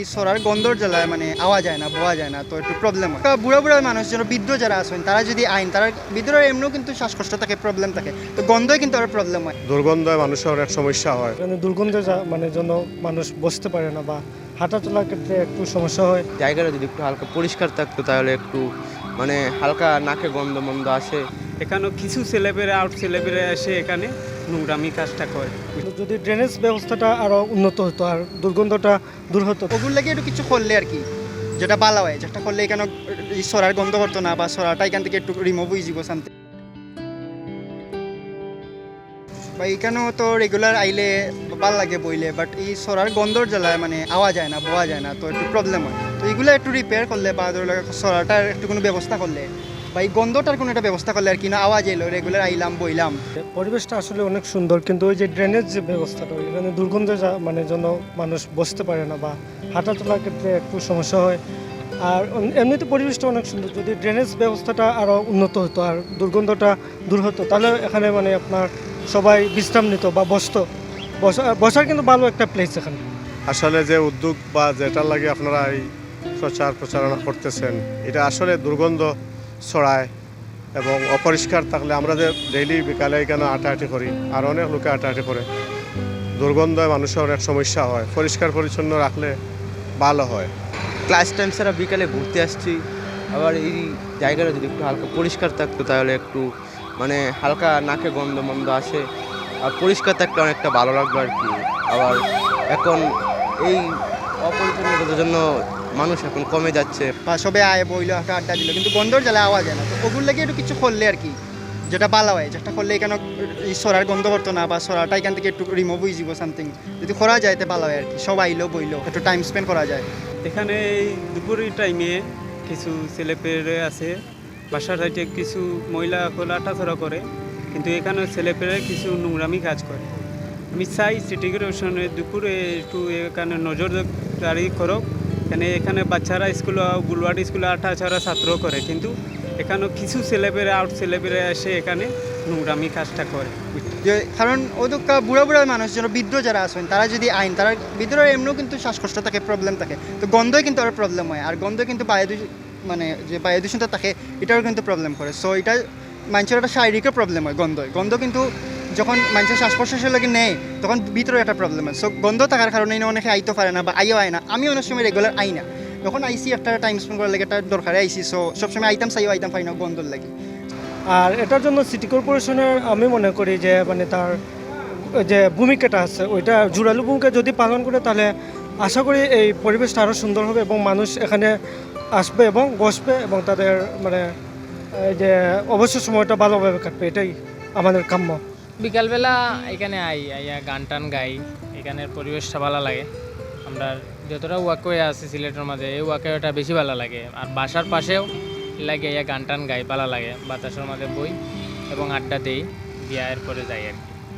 এই সরার গন্ধর জ্বালায় মানে আওয়া যায় না বোয়া যায় না তো একটু প্রবলেম হয়। বুড়া বুড়া মানুষ যেন বৃদ্ধ যারা আছেন তারা যদি আইন তারা বৃদ্ধরা এমনিও কিন্তু শ্বাসকষ্ট থাকে প্রবলেম থাকে তো গন্ধই কিন্তু আর প্রবলেম হয়। দুর্গন্ধে মানুষের অনেক সমস্যা হয়। এখানে দুর্গন্ধে মানে জন্য মানুষ বসতে পারে না বা হাঁটা চলার ক্ষেত্রে একটু সমস্যা হয়। জায়গাটা যদি একটু হালকা পরিষ্কার থাকতো তাহলে একটু মানে হালকা নাকে গন্ধ মন্দ আসে। এখানেও কিছু ছেলেপেলে আউট ছেলেপেলে এসে এখানে নোংরামি কাজটা করে। যদি ড্রেনেজ ব্যবস্থাটা আরও উন্নত হতো আর দুর্গন্ধটা দূর হতো। ওগুলো লাগে একটু কিছু করলে আর কি যেটা বালা হয় যেটা করলে এখানে এই সরার গন্ধ করতো না বা সরাটা এখান থেকে একটু রিমুভ হয়ে যাব শান্তি বা এখানেও তো রেগুলার আইলে ভালো লাগে বইলে বাট এই সরার গন্ধর জ্বালায় মানে আওয়া যায় না বোয়া যায় না তো একটু প্রবলেম হয়। তো এগুলো একটু রিপেয়ার করলে বা ধরো সরাটার একটু কোনো ব্যবস্থা করলে বা এই গন্ধটার কোনো একটা ব্যবস্থা করলে আর কি না? আওয়াজ এলো রেগুলার আইলাম বইলাম। পরিবেশটা আসলে অনেক সুন্দর কিন্তু ওই যে ড্রেনেজ যে ব্যবস্থাটা এখানে দুর্গন্ধ যা- মানে জন্য মানুষ বসতে পারে না বা হাঁটা চলার ক্ষেত্রে একটু সমস্যা হয়। আর এমনিতে পরিবেশটা অনেক সুন্দর যদি ড্রেনেজ ব্যবস্থাটা আরও উন্নত হতো আর দুর্গন্ধটা দূর হতো তাহলে এখানে মানে আপনার সবাই বিশ্রাম নিত বা বসতো। বসা বসার কিন্তু ভালো একটা প্লেস এখানে। আসলে যে উদ্যোগ বা যেটা লাগে আপনারা এই প্রচার প্রচারণা করতেছেন এটা আসলে দুর্গন্ধ ছড়ায় এবং অপরিষ্কার থাকলে আমরা যে ডেইলি বিকালে এখানে হাঁটাহাঁটি করি, আর অনেক লোকে হাঁটাহাঁটি করে। দুর্গন্ধে মানুষের অনেক সমস্যা হয়, পরিষ্কার পরিচ্ছন্ন রাখলে ভালো হয়। ক্লাস টাইম ছাড়া বিকালে ঘুরতে আসছি, আবার এই জায়গাটা যদি একটু হালকা পরিষ্কার থাকতো তাহলে একটু মানে হালকা নাকে গন্ধ মন্দ আসে, আর পরিষ্কার থাকলে অনেকটা ভালো লাগবে আর কি। আবার এখন এই অপরিচ্ছন্নতার জন্য মানুষ এখন কমে যাচ্ছে। বা সবে আয় বইলো একটা আড্ডা দিল কিন্তু গন্ধর জ্বালায় আওয়া যায় না। তো ওগুলো লাগে একটু কিছু করলে আর কি যেটা বালা হয়। যেটা করলে এখানে এই সরার গন্ধ করতো না বা সরাটা এখান থেকে একটু রিমুভ হয়ে যাব সামথিং যদি করা যায় তো ভালো হয় আর কি সব আইলো বইলো একটু টাইম স্পেন্ড করা যায়। এখানে এই দুপুরের টাইমে কিছু ছেলেপেলে আছে। বাসার সাইডে কিছু মহিলা খোলা আটাছড়া করে কিন্তু এখানে ছেলেপেলে কিছু নোংরামি কাজ করে। আমি চাই সিটি কর্পোরেশনে দুপুরে একটু এখানে নজর নজরদারি করো এখানে এখানে বাচ্চারা স্কুল বুলওয়ার্ড স্কুলে আটা ছাড়া ছাত্র করে, কিন্তু এখানে কিছু ছেলেপেলে আউট ছেলেপেলে এসে এখানে নোংরামি কাজটা করে। কারণ ওদুকা বুড়া বুড়া মানুষ যেন বৃদ্ধ যারা আছেন, তারা যদি আইন, তারা বৃদ্ধরা এমনিও কিন্তু শ্বাসকষ্ট থাকে প্রবলেম থাকে। তো গন্ধই কিন্তু আরও প্রবলেম হয়, আর গন্ধ কিন্তু বায়ু মানে যে বায়ু দূষণটা থাকে, এটাও কিন্তু প্রবলেম করে। সো এটা মানুষের একটা শারীরিকও প্রবলেম হয় গন্ধ গন্ধ কিন্তু যখন মানুষের শ্বাস প্রশ্বাসের লাগে নেই তখন ভিতরে একটা প্রবলেম হয় সো গন্ধ থাকার কারণে অনেকে আইতে পারে না বা আইও আয় না। আমি অনেক সময় রেগুলার আই না। যখন আইসি, একটা টাইম স্পেন্ড করার লাগে একটা দরকারে আইসি। সো সবসময় আইতাম, চাইও আইতাম, পাই না গন্ধর লাগে। আর এটার জন্য সিটি কর্পোরেশনের আমি মনে করি যে মানে তার যে ভূমিকাটা আছে, ওইটা জোরালো ভূমিকা যদি পালন করে, তাহলে আশা করি এই পরিবেশটা আরও সুন্দর হবে এবং মানুষ এখানে আসবে এবং বসবে এবং তাদের মানে যে অবসর সময়টা ভালোভাবে কাটবে। এটাই আমাদের কাম্য। বিকালবেলা এখানে আই, আইয়া গান টান গাই। এখানের পরিবেশটা ভালো লাগে। আমরা যতটা ওয়াকওয়ে আছে সিলেটের মাঝে, এই ওয়াকওয়েটা বেশি ভালো লাগে। আর বাসার পাশেও লাগে ইয়া গান টান গাই, ভালো লাগে। বাতাসের মাঝে বই এবং আড্ডা দেই দিয়া এরপরে যাই আর কি।